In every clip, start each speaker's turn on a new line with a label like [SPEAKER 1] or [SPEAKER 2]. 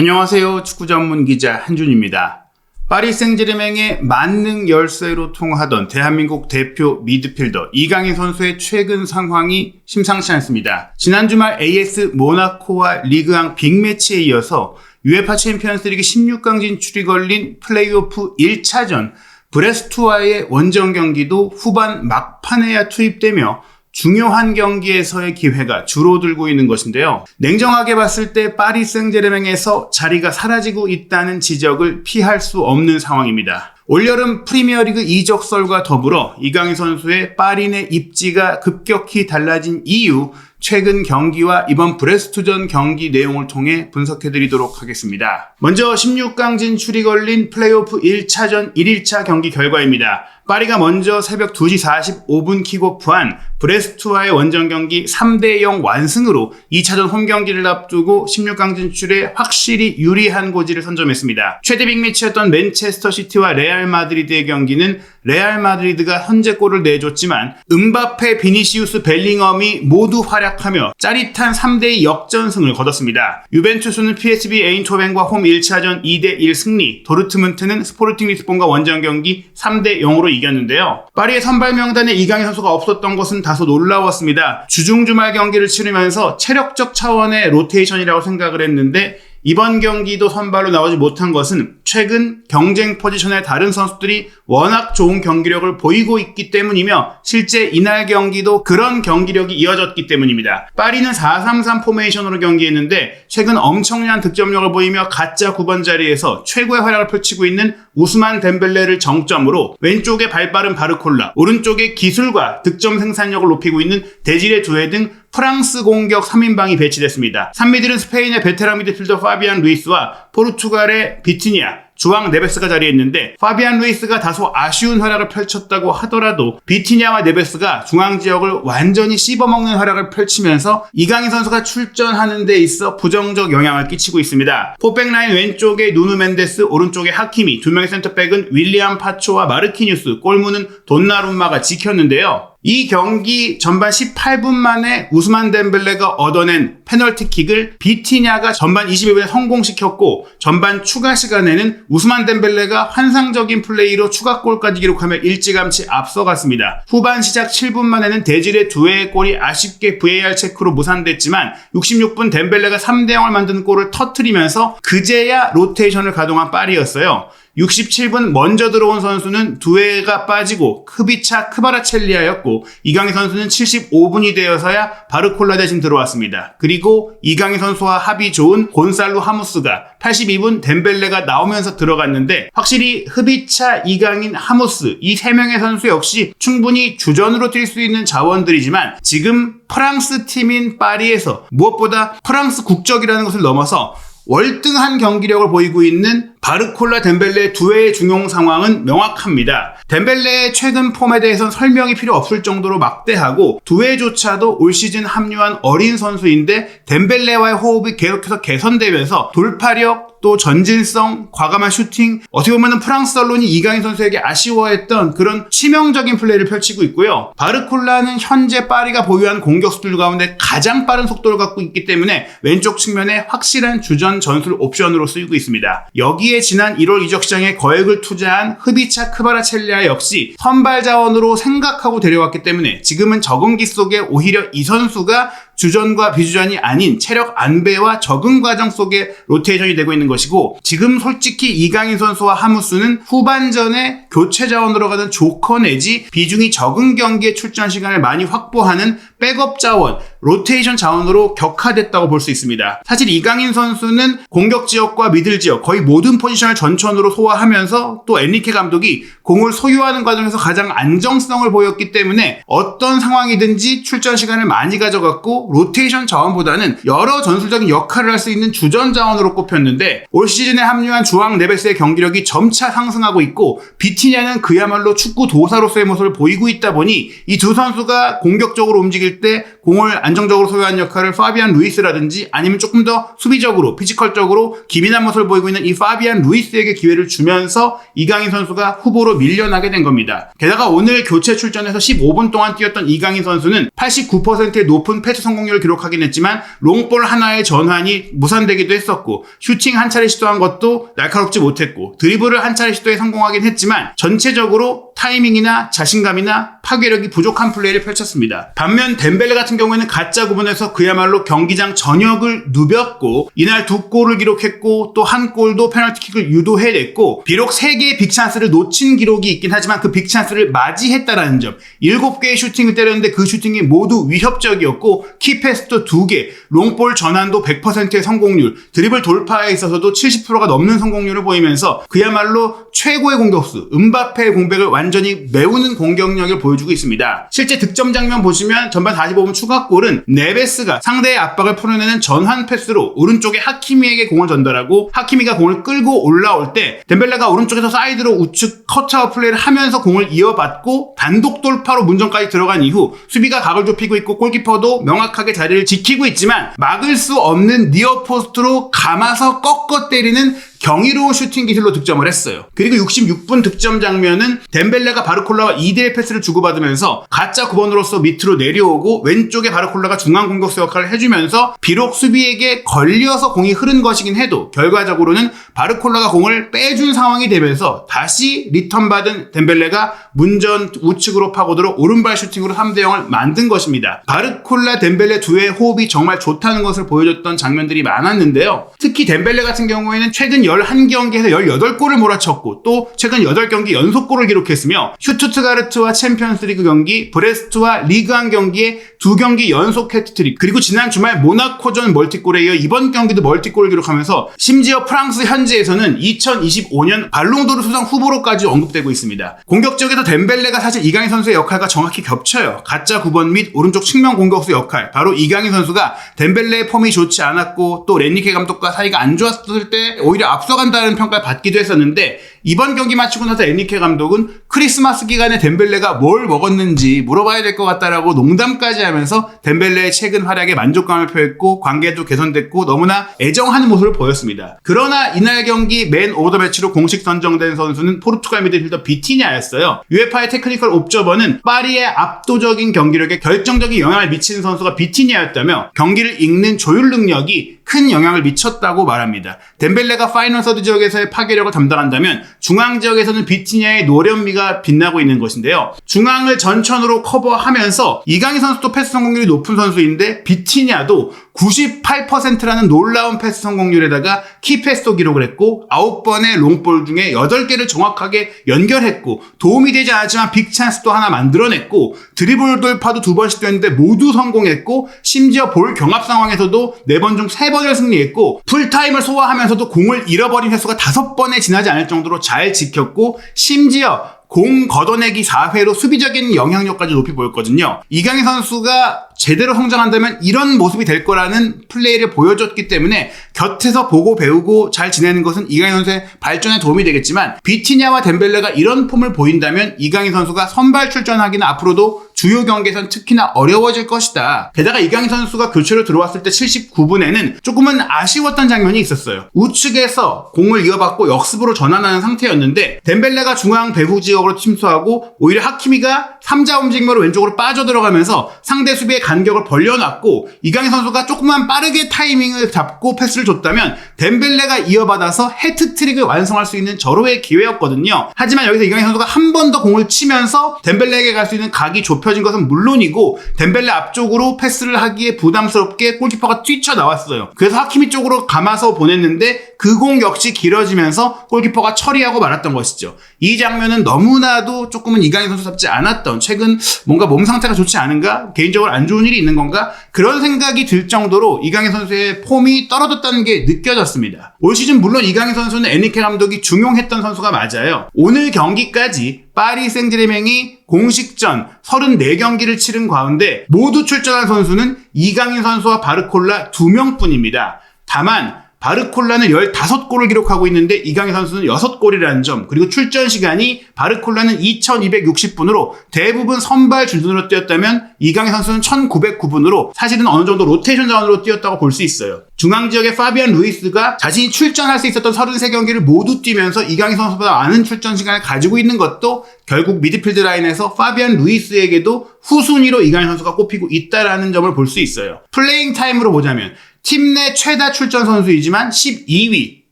[SPEAKER 1] 안녕하세요. 축구 전문 기자 한준입니다. 파리 생제르맹의 만능 열쇠로 통하던 대한민국 대표 미드필더 이강인 선수의 최근 상황이 심상치 않습니다. 지난 주말 AS 모나코와 리그앙 빅매치에 이어서 UEFA 챔피언스리그 16강 진출이 걸린 플레이오프 1차전 브레스트와의 원정 경기도 후반 막판에야 투입되며 중요한 경기에서의 기회가 줄어들고 있는 것인데요. 냉정하게 봤을 때 파리 생제르맹에서 자리가 사라지고 있다는 지적을 피할 수 없는 상황입니다. 올여름 프리미어리그 이적설과 더불어 이강인 선수의 내 입지가 급격히 달라진 이유 최근 경기와 이번 브레스트전 경기 내용을 통해 분석해 드리도록 하겠습니다. 먼저 16강 진출이 걸린 플레이오프 1차전 1일차 경기 결과입니다. 파리가 먼저 새벽 2시 45분 킥오프한 브레스트와의 원정 경기 3대 0 완승으로 2차전 홈 경기를 앞두고 16강 진출에 확실히 유리한 고지를 선점했습니다. 최대 빅매치였던 맨체스터 시티와 레알 마드리드의 경기는 레알 마드리드가 현재골을 내줬지만 음바페, 비니시우스, 벨링엄이 모두 활약하며 짜릿한 3대2 역전승을 거뒀습니다. 유벤투스는 PSV 에인토벤과 홈 1차전 2대1 승리, 도르트문트는 스포르팅 리스본과 원정 경기 3대 0으로 이겼는데요. 파리의 선발 명단에 이강인 선수가 없었던 것은 다소 놀라웠습니다. 주중 주말 경기를 치르면서 체력적 차원의 로테이션이라고 생각을 했는데 이번 경기도 선발로 나오지 못한 것은 최근 경쟁 포지션의 다른 선수들이 워낙 좋은 경기력을 보이고 있기 때문이며 실제 이날 경기도 그런 경기력이 이어졌기 때문입니다. 파리는 4-3-3 포메이션으로 경기했는데 최근 엄청난 득점력을 보이며 가짜 9번 자리에서 최고의 활약을 펼치고 있는 우스만 덴벨레를 정점으로 왼쪽에 발빠른 바르콜라, 오른쪽에 기술과 득점 생산력을 높이고 있는 데지레 두에 등 프랑스 공격 3인방이 배치됐습니다. 3미들은 스페인의 베테랑 미드필더 파비안 루이스와 포르투갈의 비티니아, 주앙 네베스가 자리했는데 파비안 루이스가 다소 아쉬운 활약을 펼쳤다고 하더라도 비티냐와 네베스가 중앙 지역을 완전히 씹어먹는 활약을 펼치면서 이강인 선수가 출전하는 데 있어 부정적 영향을 끼치고 있습니다. 포백 라인 왼쪽에 누누 멘데스, 오른쪽에 하키미, 두 명의 센터백은 윌리엄 파초와 마르키뉴스, 골무는 돈나룸마가 지켰는데요. 이 경기 전반 18분 만에 우스만 덴벨레가 얻어낸 페널티킥을 비티냐가 전반 22분에 성공시켰고 전반 추가 시간에는 우스만 덴벨레가 환상적인 플레이로 추가골까지 기록하며 일찌감치 앞서갔습니다. 후반 시작 7분 만에는 대질의 두 회의 골이 아쉽게 VAR 체크로 무산됐지만 66분 덴벨레가 3대 0을 만든 골을 터트리면서 그제야 로테이션을 가동한 파리였어요. 67분 먼저 들어온 선수는 두회가 빠지고 크비차 크바라첼리아였고 이강인 선수는 75분이 되어서야 바르콜라 대신 들어왔습니다. 그리고 이강인 선수와 합이 좋은 곤살루 하무스가 82분 덴벨레가 나오면서 들어갔는데 확실히 흐비차, 이강인, 하무스 이 세 명의 선수 역시 충분히 주전으로 뛸 수 있는 자원들이지만 지금 프랑스 팀인 파리에서 무엇보다 프랑스 국적이라는 것을 넘어서 월등한 경기력을 보이고 있는 바르콜라 덴벨레의 두 회의 중용 상황은 명확합니다. 덴벨레의 최근 폼에 대해선 설명이 필요 없을 정도로 막대하고 두 회조차도 올 시즌 합류한 어린 선수인데 덴벨레와의 호흡이 계속해서 개선되면서 돌파력 또 전진성, 과감한 슈팅, 어떻게 보면 프랑스 언론이 이강인 선수에게 아쉬워했던 그런 치명적인 플레이를 펼치고 있고요. 바르콜라는 현재 파리가 보유한 공격수들 가운데 가장 빠른 속도를 갖고 있기 때문에 왼쪽 측면에 확실한 주전 전술 옵션으로 쓰이고 있습니다. 여기 에 지난 1월 이적 시장에 거액을 투자한 흐비차 크바라첼리아 역시 선발 자원으로 생각하고 데려왔기 때문에 지금은 적응기 속에 오히려 이 선수가 주전과 비주전이 아닌 체력 안배와 적응 과정 속에 로테이션이 되고 있는 것이고 지금 솔직히 이강인 선수와 하무스는 후반전에 교체 자원으로 가는 조커 내지 비중이 적은 경기에 출전 시간을 많이 확보하는 백업 자원, 로테이션 자원으로 격화됐다고 볼 수 있습니다. 사실 이강인 선수는 공격 지역과 미들 지역 거의 모든 포지션을 전천으로 소화하면서 또 엔리케 감독이 공을 소유하는 과정에서 가장 안정성을 보였기 때문에 어떤 상황이든지 출전 시간을 많이 가져갔고 로테이션 자원보다는 여러 전술적인 역할을 할 수 있는 주전 자원으로 꼽혔는데 올 시즌에 합류한 주황 네베스의 경기력이 점차 상승하고 있고 비티냐는 그야말로 축구 도사로서의 모습을 보이고 있다 보니 이 두 선수가 공격적으로 움직일 때 공을 안정적으로 소유한 역할을 파비안 루이스라든지 아니면 조금 더 수비적으로 피지컬적으로 기민한 모습을 보이고 있는 이 파비안 루이스에게 기회를 주면서 이강인 선수가 후보로 밀려나게 된 겁니다. 게다가 오늘 교체 출전해서 15분 동안 뛰었던 이강인 선수는 89%의 높은 패스 성공 성공률을 기록하긴 했지만 롱볼 하나의 전환이 무산되기도 했었고 슈팅 한 차례 시도한 것도 날카롭지 못했고 드리블을 한 차례 시도에 성공하긴 했지만 전체적으로 타이밍이나 자신감이나 파괴력이 부족한 플레이를 펼쳤습니다. 반면 덴벨레 같은 경우에는 가짜 구분에서 그야말로 경기장 전역을 누볐고 이날 두 골을 기록했고 또 한 골도 페널티킥을 유도해냈고 비록 3개의 빅찬스를 놓친 기록이 있긴 하지만 그 빅찬스를 맞이했다라는 점 7개의 슈팅을 때렸는데 그 슈팅이 모두 위협적이었고 키패스도 2개 롱볼 전환도 100%의 성공률 드리블 돌파에 있어서도 70%가 넘는 성공률을 보이면서 그야말로 최고의 공격수 은바페의 공백을 완전히 메우는 공격력을 보여주고 있습니다. 실제 득점 장면 보시면 전반 45분 추가골은 네베스가 상대의 압박을 풀어내는 전환 패스로 오른쪽에 하키미에게 공을 전달하고 하키미가 공을 끌고 올라올 때 덴벨레가 오른쪽에서 사이드로 우측 커트아웃 플레이를 하면서 공을 이어받고 단독 돌파로 문전까지 들어간 이후 수비가 각을 좁히고 있고 골키퍼도 명확하게 자리를 지키고 있지만 막을 수 없는 니어 포스트로 감아서 꺾어 때리는 경이로운 슈팅 기술로 득점을 했어요. 그리고 66분 득점 장면은 덴벨레가 바르콜라와 2대1 패스를 주고받으면서 가짜 9번으로서 밑으로 내려오고 왼쪽에 바르콜라가 중앙 공격수 역할을 해주면서 비록 수비에게 걸려서 공이 흐른 것이긴 해도 결과적으로는 바르콜라가 공을 빼준 상황이 되면서 다시 리턴 받은 덴벨레가 문전 우측으로 파고들어 오른발 슈팅으로 3대 0을 만든 것입니다. 바르콜라 덴벨레 두의 호흡이 정말 좋다는 것을 보여줬던 장면들이 많았는데요. 특히 덴벨레 같은 경우에는 최근 11경기에서 18골을 몰아쳤고 또 최근 8경기 연속골을 기록했으며 슈투트가르트와 챔피언스리그 경기, 브레스트와 리그한 경기에 두 경기 연속 해트트릭 그리고 지난 주말 모나코전 멀티골에 이어 이번 경기도 멀티골을 기록하면서 심지어 프랑스 현지에서는 2025년 발롱도르 수상 후보로까지 언급되고 있습니다. 공격 지역에서 덴벨레가 사실 이강인 선수의 역할과 정확히 겹쳐요. 가짜 9번 및 오른쪽 측면 공격수 역할. 바로 이강인 선수가 덴벨레의 폼이 좋지 않았고 또 렌니케 감독과 사이가 안 좋았을 때 오히려 앞서간다는 평가를 받기도 했었는데 이번 경기 마치고 나서 렌니케 감독은 크리스마스 기간에 덴벨레가 뭘 먹었는지 물어봐야 될 것 같다라고 농담까지 하면서 덴벨레의 최근 활약에 만족감을 표했고 관계도 개선됐고 너무나 애정하는 모습을 보였습니다. 그러나 이날 경기 맨 오브 더 매치로 공식 선정된 선수는 포르투갈 미드필더 비티냐였어요. UEFA의 테크니컬 옵저버는 파리의 압도적인 경기력에 결정적인 영향을 미치는 선수가 비티냐였다며 경기를 읽는 조율 능력이 큰 영향을 미쳤다고 말합니다. 덴벨레가 파이널 서드 지역에서의 파괴력을 담당한다면 중앙 지역에서는 비티냐의 노련미가 빛나고 있는 것인데요. 중앙을 전천으로 커버하면서 이강인 선수도 패스 성공률이 높은 선수인데 비티냐도 98%라는 놀라운 패스 성공률에다가 키패스도 기록을 했고 9번의 롱볼 중에 8개를 정확하게 연결했고 도움이 되지 않았지만 빅찬스도 하나 만들어냈고 드리블 돌파도 두 번씩 됐는데 모두 성공했고 심지어 볼 경합 상황에서도 4번 중 3번을 승리했고 풀타임을 소화하면서도 공을 잃어버린 횟수가 5번에 지나지 않을 정도로 잘 지켰고 심지어 공 걷어내기 4회로 수비적인 영향력까지 높이 보였거든요. 이강인 선수가 제대로 성장한다면 이런 모습이 될 거라는 플레이를 보여줬기 때문에 곁에서 보고 배우고 잘 지내는 것은 이강인 선수의 발전에 도움이 되겠지만 비티냐와 덴벨레가 이런 폼을 보인다면 이강인 선수가 선발 출전하기는 앞으로도 주요 경기에선 특히나 어려워질 것이다. 게다가 이강인 선수가 교체로 들어왔을 때 79분에는 조금은 아쉬웠던 장면이 있었어요. 우측에서 공을 이어받고 역습으로 전환하는 상태였는데 덴벨레가 중앙 배후 지역으로 침투하고 오히려 하키미가 3자 움직임으로 왼쪽으로 빠져들어가면서 상대 수비의 간격을 벌려놨고 이강인 선수가 조금만 빠르게 타이밍을 잡고 패스를 줬다면 덴벨레가 이어받아서 해트트릭을 완성할 수 있는 절호의 기회였거든요. 하지만 여기서 이강인 선수가 한 번 더 공을 치면서 덴벨레에게 갈 수 있는 각이 좁혀진 것은 물론이고 덴벨레 앞쪽으로 패스를 하기에 부담스럽게 골키퍼가 뛰쳐나왔어요. 그래서 하키미 쪽으로 감아서 보냈는데 그 공 역시 길어지면서 골키퍼가 처리하고 말았던 것이죠. 이 장면은 너무나도 조금은 이강인 선수답지 않았던 최근 뭔가 몸 상태가 좋지 않은가 개인적으로 안 좋은 일이 있는 건가 그런 생각이 들 정도로 이강인 선수의 폼이 떨어졌다는 게 느껴졌습니다. 올 시즌 물론 이강인 선수는 에니케 감독이 중용했던 선수가 맞아요. 오늘 경기까지 파리 생제르맹이 공식전 34경기를 치른 가운데 모두 출전한 선수는 이강인 선수와 바르콜라 2명뿐입니다. 다만 바르콜라는 15골을 기록하고 있는데 이강인 선수는 6골이라는 점 그리고 출전 시간이 바르콜라는 2260분으로 대부분 선발 준선으로 뛰었다면 이강인 선수는 1909분으로 사실은 어느 정도 로테이션 자원으로 뛰었다고 볼 수 있어요. 중앙 지역의 파비안 루이스가 자신이 출전할 수 있었던 33경기를 모두 뛰면서 이강인 선수보다 많은 출전 시간을 가지고 있는 것도 결국 미드필드 라인에서 파비안 루이스에게도 후순위로 이강인 선수가 꼽히고 있다라는 점을 볼 수 있어요. 플레잉 타임으로 보자면 팀 내 최다 출전 선수이지만 12위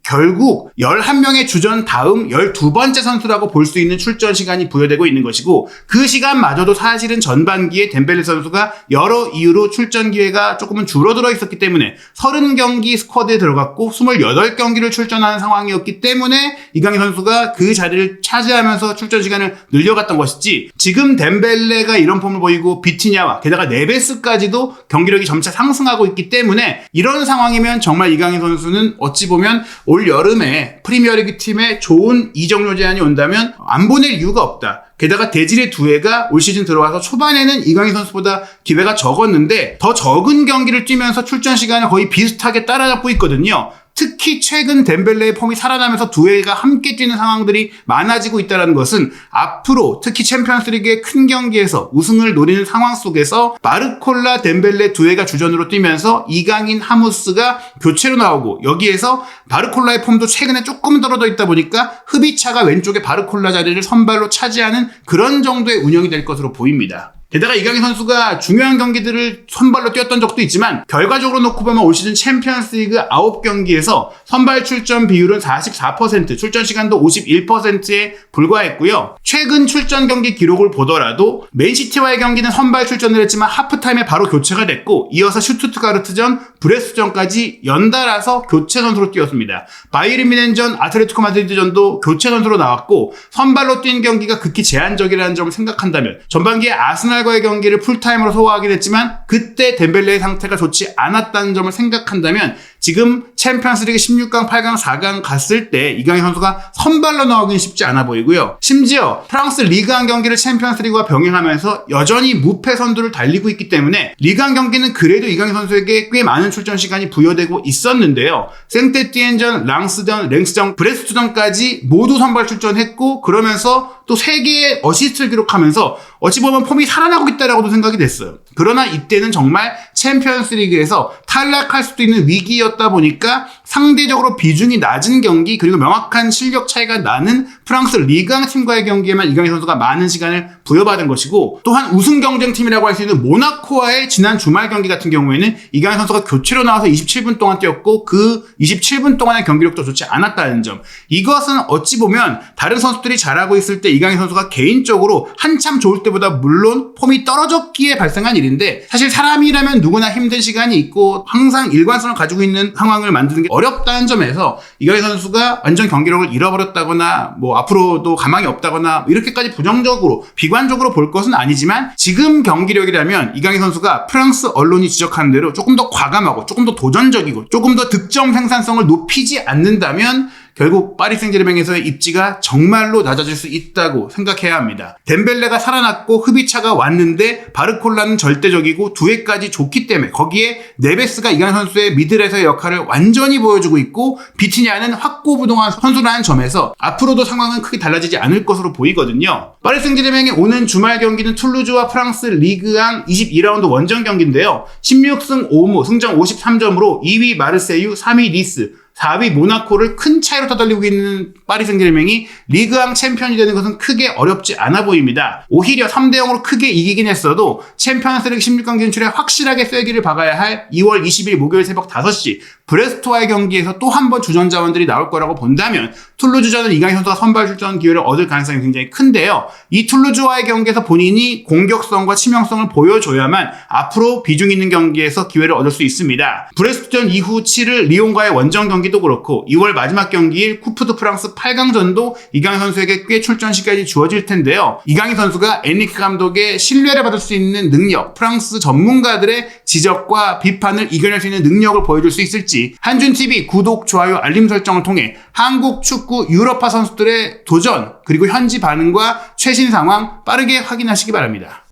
[SPEAKER 1] 결국 11명의 주전 다음 12번째 선수라고 볼 수 있는 출전 시간이 부여되고 있는 것이고 그 시간마저도 사실은 전반기에 덴벨레 선수가 여러 이유로 출전 기회가 조금은 줄어들어 있었기 때문에 30경기 스쿼드에 들어갔고 28경기를 출전하는 상황이었기 때문에 이강인 선수가 그 자리를 차지하면서 출전 시간을 늘려갔던 것이지 지금 덴벨레가 이런 폼을 보이고 비티냐와 게다가 네베스까지도 경기력이 점차 상승하고 있기 때문에 이런 상황이면 정말 이강인 선수는 어찌 보면 올 여름에 프리미어리그 팀에 좋은 이적료 제한이 온다면 안 보낼 이유가 없다. 게다가 대질의 두 해가 올 시즌 들어와서 초반에는 이강인 선수보다 기회가 적었는데 더 적은 경기를 뛰면서 출전 시간을 거의 비슷하게 따라잡고 있거든요. 특히 최근 덴벨레의 폼이 살아나면서 두 해가 함께 뛰는 상황들이 많아지고 있다는 것은 앞으로 특히 챔피언스리그의 큰 경기에서 우승을 노리는 상황 속에서 마르콜라 덴벨레 두 해가 주전으로 뛰면서 이강인 하무스가 교체로 나오고 여기에서 바르콜라의 폼도 최근에 조금 떨어져 있다 보니까 흡이차가 왼쪽에 바르콜라 자리를 선발로 차지하는 그런 정도의 운영이 될 것으로 보입니다. 게다가 이강인 선수가 중요한 경기들을 선발로 뛰었던 적도 있지만 결과적으로 놓고 보면 올 시즌 챔피언스리그 9경기에서 선발 출전 비율은 44%, 출전 시간도 51%에 불과했고요. 최근 출전 경기 기록을 보더라도 맨시티와의 경기는 선발 출전을 했지만 하프타임에 바로 교체가 됐고 이어서 슈투트가르트전, 브레스전까지 연달아서 교체 선수로 뛰었습니다. 바이에른 미넨전, 아틀레티코 마드리드전도 교체 선수로 나왔고 선발로 뛴 경기가 극히 제한적이라는 점을 생각한다면 전반기에 아스날 과의 경기를 풀타임으로 소화하긴 했지만 그때 덴벨레의 상태가 좋지 않았다는 점을 생각한다면 지금 챔피언스리그 16강, 8강, 4강 갔을 때 이강인 선수가 선발로 나오긴 쉽지 않아 보이고요. 심지어 프랑스 리그 한 경기를 챔피언스리그와 병행하면서 여전히 무패 선두를 달리고 있기 때문에 리그 한 경기는 그래도 이강인 선수에게 꽤 많은 출전 시간이 부여되고 있었는데요. 생테티엔전, 랑스전, 랭스전, 브레스트전까지 모두 선발 출전했고 그러면서 또 3개의 어시스트를 기록하면서 어찌 보면 폼이 살아나고 있다라고도 생각이 됐어요. 그러나 이때는 정말 챔피언스 리그에서 탈락할 수도 있는 위기였 다 보니까 상대적으로 비중이 낮은 경기 그리고 명확한 실력 차이가 나는 프랑스 리강 팀과의 경기에만 이강인 선수가 많은 시간을 부여받은 것이고 또한 우승 경쟁 팀이라고 할 수 있는 모나코와의 지난 주말 경기 같은 경우에는 이강인 선수가 교체로 나와서 27분 동안 뛰었고 그 27분 동안의 경기력도 좋지 않았다는 점. 이것은 어찌 보면 다른 선수들이 잘하고 있을 때 이강인 선수가 개인적으로 한참 좋을 때보다 물론 폼이 떨어졌기에 발생한 일인데 사실 사람이라면 누구나 힘든 시간이 있고 항상 일관성을 가지고 있는 상황을 만드는 게 어렵다는 점에서 이강인 선수가 완전 경기력을 잃어버렸다거나 뭐 앞으로도 가망이 없다거나 이렇게까지 부정적으로 비관적으로 볼 것은 아니지만 지금 경기력이라면 이강인 선수가 프랑스 언론이 지적하는 대로 조금 더 과감하고 조금 더 도전적이고 조금 더 득점 생산성을 높이지 않는다면 결국 파리 생제르맹에서의 입지가 정말로 낮아질 수 있다고 생각해야 합니다. 덴벨레가 살아났고 흡이차가 왔는데 바르콜라는 절대적이고 두 해까지 좋기 때문에 거기에 네베스가 이강 선수의 미들에서의 역할을 완전히 보여주고 있고 비티냐는 확고부동한 선수라는 점에서 앞으로도 상황은 크게 달라지지 않을 것으로 보이거든요. 파리 생제르맹의 오는 주말 경기는 툴루즈와 프랑스 리그앙 22라운드 원정 경기인데요. 16승 5무 승점 53점으로 2위 마르세유, 3위 니스, 4위 모나코를 큰 차이로 따돌리고 있는 파리 생제르맹이 리그왕 챔피언이 되는 것은 크게 어렵지 않아 보입니다. 오히려 3대 0으로 크게 이기긴 했어도 챔피언스리그 16강 진출에 확실하게 쐐기를 박아야 할 2월 20일 목요일 새벽 5시 브레스트와의 경기에서 또 한 번 주전 자원들이 나올 거라고 본다면 툴루즈전은 이강인 선수가 선발 출전 기회를 얻을 가능성이 굉장히 큰데요. 이 툴루즈와의 경기에서 본인이 공격성과 치명성을 보여줘야만 앞으로 비중 있는 경기에서 기회를 얻을 수 있습니다. 브레스트전 이후 7일 리옹과의 원정 경기 도 그렇고 2월 마지막 경기일 쿠프드 프랑스 8강전도 이강인 선수에게 꽤 출전 시간이 주어질 텐데요. 이강인 선수가 엔리크 감독의 신뢰를 받을 수 있는 능력, 프랑스 전문가들의 지적과 비판을 이겨낼 수 있는 능력을 보여줄 수 있을지 한준TV 구독, 좋아요, 알림 설정을 통해 한국 축구 유럽파 선수들의 도전 그리고 현지 반응과 최신 상황 빠르게 확인하시기 바랍니다.